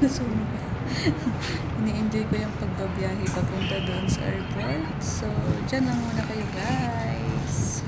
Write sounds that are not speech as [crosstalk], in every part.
[laughs] Nasunog. [laughs] Ini-enjoy ko yung pagbabiyahe papunta doon sa airport. So, dyan lang muna kayo guys.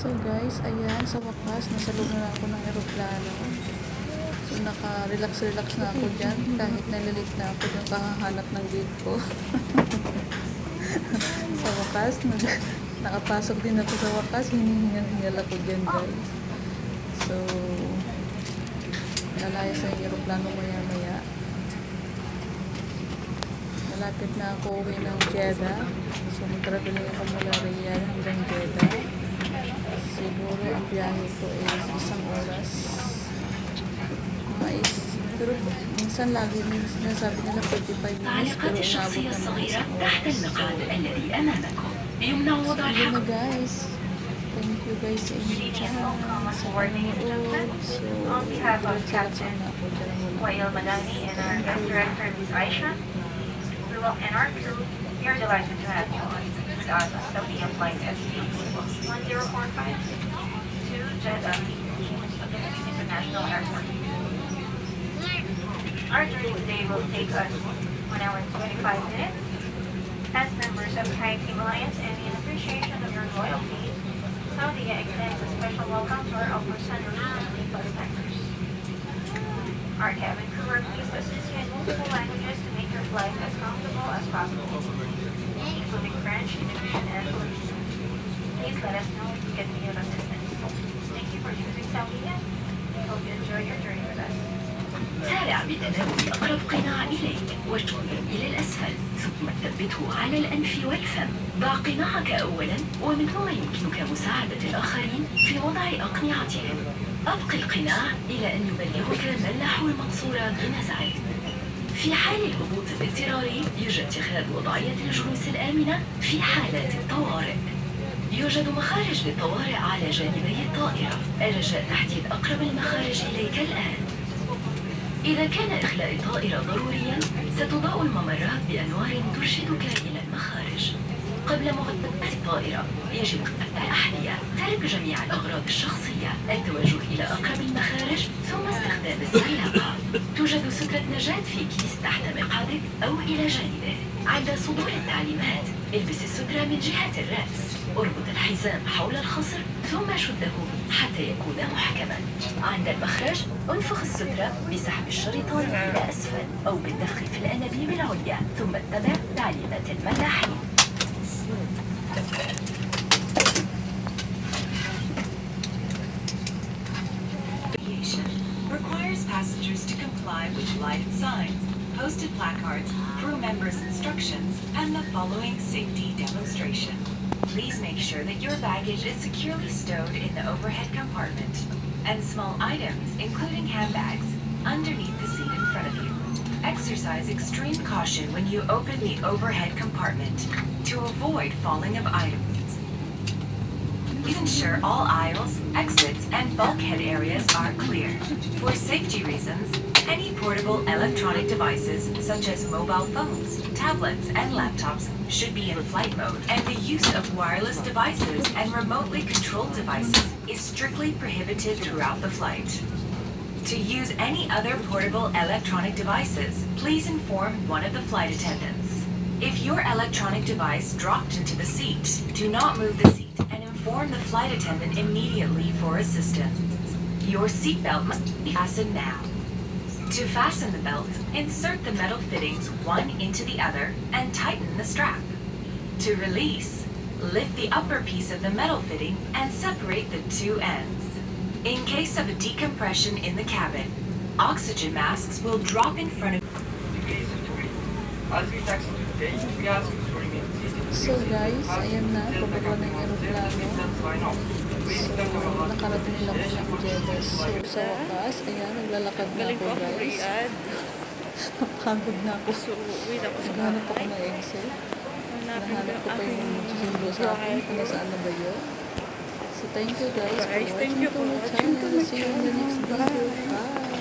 So guys, ayan, sa wakas, nasa loob na ako ng aeroplano. So naka-relax-relax na ako dyan, kahit nalilit na ako yung kahahanap ng gate ko. [laughs] sa wakas, nag nakapasok din ako sa wakas, hinihingal-hingal ako dyan guys. So, lalaya sa aeroplano maya-maya. Malapit na ako uwi ng Jeddah. So, mag-traveling ako mula Riyadh hanggang Jeddah. Siguro ang biyahe ko is isang oras. Mais. Pero minsan lagi nila sinasabi nila 45 minutes pero umabot naman isang oras. So, so yun na guys. Thank you guys sa inyo dyan. Sa panonood. So, on behalf of Captain Wael Madani and our guest director, Ms. Aisha, Luwak and our crew, we are delighted to have you on. On Saudia Flight SC1045 to Jeddah International Airport. Our journey today will take us 1 hour and 25 minutes. As members of Thai Team Alliance and in appreciation of your loyalty, Saudia extends a special welcome to our upper center family bus members. Our cabin crew are pleased to assist you in multiple languages to make your flight as comfortable as possible, including French, Indonesian, and Malaysian. Please let us know if you need of assistance. Thank you for choosing Saudia. We hope you enjoy your journey with us. سارع بتناول أقرب قناع إليك واشتغل إلى الأسفل ثم ثبته على الأنف والفم ضع قناعك أولا ومن ثم يمكنك مساعدة الآخرين في وضع أقنعتهم أبق القناع إلى أن يبلغك لاحوا المقصورة بنزعه في حال الهبوط الاضطراري يرجى اتخاذ وضعية الجلوس الآمنة في حالات الطوارئ. يوجد مخارج للطوارئ على جانبي الطائرة. الرجاء تحديد أقرب المخارج إليك الآن. إذا كان إخلاء الطائرة ضروريا ستضاء الممرات بأنوار ترشدك إلى المخارج. قبل مغادرة الطائرة يجب الأحذية ترك جميع الأغراض الشخصية. التوجه إلى أقرب المخارج ثم استخدام السياقة توجد سترة نجاة في كيس تحت مقعدك أو إلى جانبه. عند صدور التعليمات البس السترة من جهة الرأس. اربط الحزام حول الخصر ثم شده حتى يكون محكما. عند المخرج انفخ السترة بسحب الشريطان إلى أسفل أو بالنفخ في الأنابيب العليا. ثم اتبع تعليمات الملاحين. Comply with lighted signs, posted placards, crew members' instructions, and the following safety demonstration. Please make sure that your baggage is securely stowed in the overhead compartment, and small items, including handbags, underneath the seat in front of you. Exercise extreme caution when you open the overhead compartment to avoid falling of items. Ensure all aisles, exits, and bulkhead areas are clear. For safety reasons, any portable electronic devices such as mobile phones, tablets, and laptops should be in flight mode, and the use of wireless devices and remotely controlled devices is strictly prohibited throughout the flight. To use any other portable electronic devices, please inform one of the flight attendants. If your electronic device dropped into the seat, do not move the seat and inform the flight attendant immediately for assistance. Your seatbelt must be fastened now. To fasten the belt, insert the metal fittings one into the other and tighten the strap. To release, lift the upper piece of the metal fitting and separate the two ends. In case of a decompression in the cabin, oxygen masks will drop in front of As we taxi today, we ask So guys, ayan na, pababa ng aeroplano. So, nakarating nila ko ng Jeddah. So, sa wakas, ayan, naglalakad na ako ko ako guys. Napagod na ako. So, wait ako sa Naghanap ako ng ko Nahanap ko pa yung susundo sa akin kung nasaan na ba yun. So, thank you guys for watching you to for my channel. See you in the next video. Bye!